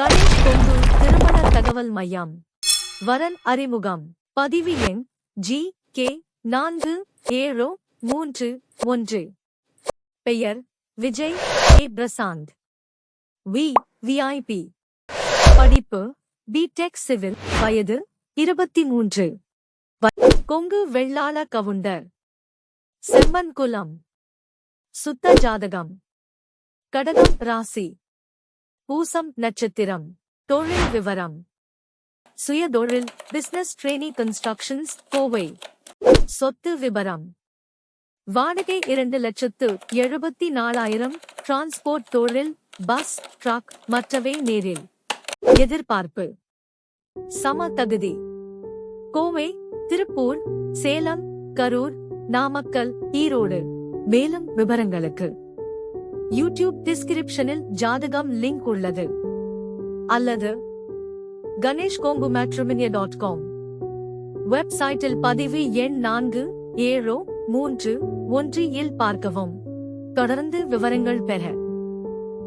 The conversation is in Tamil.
கணேஷ் கொங்கு திருமண தகவல் மையம். வரன் அறிமுகம். பதிவு எண் ஜி கே நான்கு ஏழு மூன்று ஒன்று. பெயர் Vijay A. Prashanth. V. VIP படிப்பு பிடெக் சிவில் வயது இருபத்தி மூன்று. கொங்கு வெள்ளாள கவுண்டர். செம்மன் குலம் சுத்த ஜாதகம். கடகம் ராசி. பூசம் நட்சத்திரம். தொழில் விவரம். சுயதொழில் பிசினஸ் ட்ரெயினி கன்ஸ்ட்ரக்ஷன்ஸ் கோவை. சொத்து விபரம். வாடகை இரண்டு லட்சத்து எழுபத்தி நாலாயிரம் டிரான்ஸ்போர்ட் தொழில் பஸ் ட்ரக் மற்றவை நேரில். எதிர்பார்ப்பு. சம தகுதி. கோவை திருப்பூர் சேலம் கரூர் நாமக்கல் ஈரோடு. மேலும் விவரங்களுக்கு. யூடியூப் டிஸ்கிரிப்ஷனில் ஜாதகம் லிங்க் உள்ளது. அல்லது Ganesh Kongu matrimony dot com வெப்சைட்டில் பதிவு எண் நான்கு ஏழு மூன்று ஒன்று இல் பார்க்கவும். தொடர்ந்து விவரங்கள் பெற.